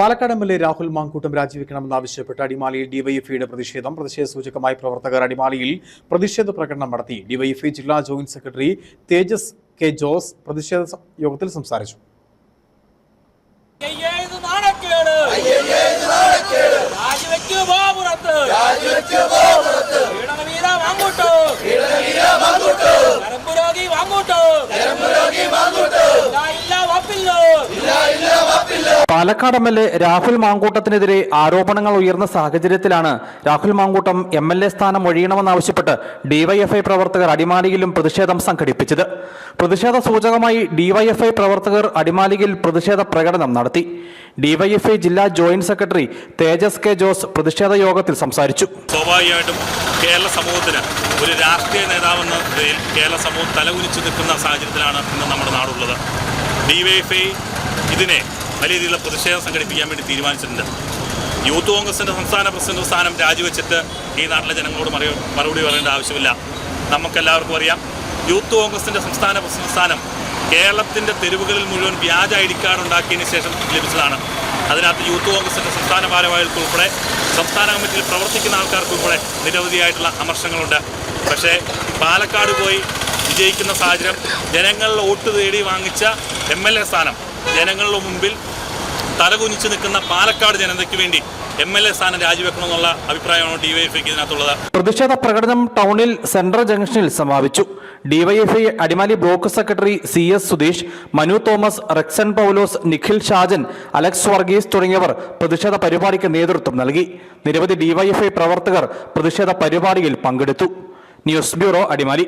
Palakkad M L A Rahul Mankoottam രാജിവെക്കണമെന്നാവശ്യപ്പെട്ട് അടിമാലിയിൽ ഡിവൈഎഫ്ഐയുടെ പ്രതിഷേധം പ്രതിഷേധ സൂചകമായി പ്രവർത്തകർ അടിമാലിയിൽ പ്രതിഷേധ പ്രകടനം നടത്തി. ഡിവൈഎഫ്ഐ ജില്ലാ joint secretary Thejas K Jose പ്രതിഷേധ യോഗത്തിൽ സംസാരിച്ചു. Palakkad M L A Rahul മാങ്കൂട്ടത്തിനെതിരെ ആരോപണങ്ങൾ ഉയർന്ന സാഹചര്യത്തിലാണ് Rahul Mankoottam M L A സ്ഥാനം ഒഴിയണമെന്നാവശ്യപ്പെട്ട് ഡിവൈഎഫ്ഐ പ്രവർത്തകർ അടിമാലിയിലും പ്രതിഷേധം സംഘടിപ്പിച്ചത്. പ്രതിഷേധ സൂചകമായി ഡിവൈഎഫ്ഐ പ്രവർത്തകർ അടിമാലിയിൽ പ്രതിഷേധ പ്രകടനം നടത്തി. ഡിവൈഎഫ്ഐ ജില്ലാ joint secretary Thejas K Jose പ്രതിഷേധ യോഗത്തിൽ സംസാരിച്ചു. സ്വാഭാവികമായിട്ടും കേരള സമൂഹത്തിന് ഒരു രാഷ്ട്രീയ നേതാവെന്ന നിലയിൽ കേരള സമൂഹം തലകുനിച്ചു നിൽക്കുന്ന സാഹചര്യത്തിലാണ് ഇന്ന് നമ്മുടെ നാടുള്ളത്. ഡിവൈഎഫ്ഐ ഇതിനെ വലിയ രീതിയിലുള്ള പ്രതിഷേധം സംഘടിപ്പിക്കാൻ വേണ്ടി തീരുമാനിച്ചിട്ടുണ്ട്. യൂത്ത് കോൺഗ്രസിന്റെ സംസ്ഥാന പ്രസിഡന്റ് സ്ഥാനം രാജിവെച്ചിട്ട് ഈ നാട്ടിലെ ജനങ്ങളോട് മറിയ മറുപടി പറയേണ്ട ആവശ്യമില്ല. നമുക്കെല്ലാവർക്കും അറിയാം യൂത്ത് കോൺഗ്രസിന്റെ സംസ്ഥാന പ്രസിഡന്റ് സ്ഥാനം കേരളത്തിന്റെ തെരുവുകളിൽ മുഴുവൻ വ്യാജ ഐ ഡി കാർഡ് ഉണ്ടാക്കിയതിന് ശേഷം ലഭിച്ചതാണ്. അതിനകത്ത് യൂത്ത് കോൺഗ്രസിന്റെ സംസ്ഥാന ഭാരവാഹികൾക്ക് ഉൾപ്പെടെ സംസ്ഥാന കമ്മിറ്റിയിൽ പ്രവർത്തിക്കുന്ന ആൾക്കാർക്ക് ഉൾപ്പെടെ നിരവധിയായിട്ടുള്ള അമർശങ്ങളുണ്ട് പക്ഷേ പാലക്കാട് പോയി വിജയിക്കുന്ന സാഹചര്യം ജനങ്ങളിൽ വോട്ട് തേടി വാങ്ങിച്ച എം എൽ എ സ്ഥാനം ജനങ്ങളുടെ മുമ്പിൽ തലകുനിച്ച് നിൽക്കുന്ന പാലക്കാട് ജനതയ്ക്ക് വേണ്ടി എം എൽ എ സ്ഥാനം രാജിവെക്കണമെന്നുള്ള അഭിപ്രായമാണ് ഡി വൈ എഫ് ഇതിനകത്തുള്ളത്. പ്രതിഷേധ പ്രകടനം ടൗണിൽ സെൻട്രൽ ജംഗ്ഷനിൽ സമാപിച്ചു. DYFI Adimali block secretary C S Sudheesh Manu Thomas Rexon Paulose Nikhil Shajan Alex Varghese തുടങ്ങിയവർ പ്രതിഷേധ പരിപാടിക്ക് നേതൃത്വം നൽകി. നിരവധി ഡിവൈഎഫ്ഐ പ്രവർത്തകർ പ്രതിഷേധ പരിപാടിയിൽ പങ്കെടുത്തു. News bureau Adimali.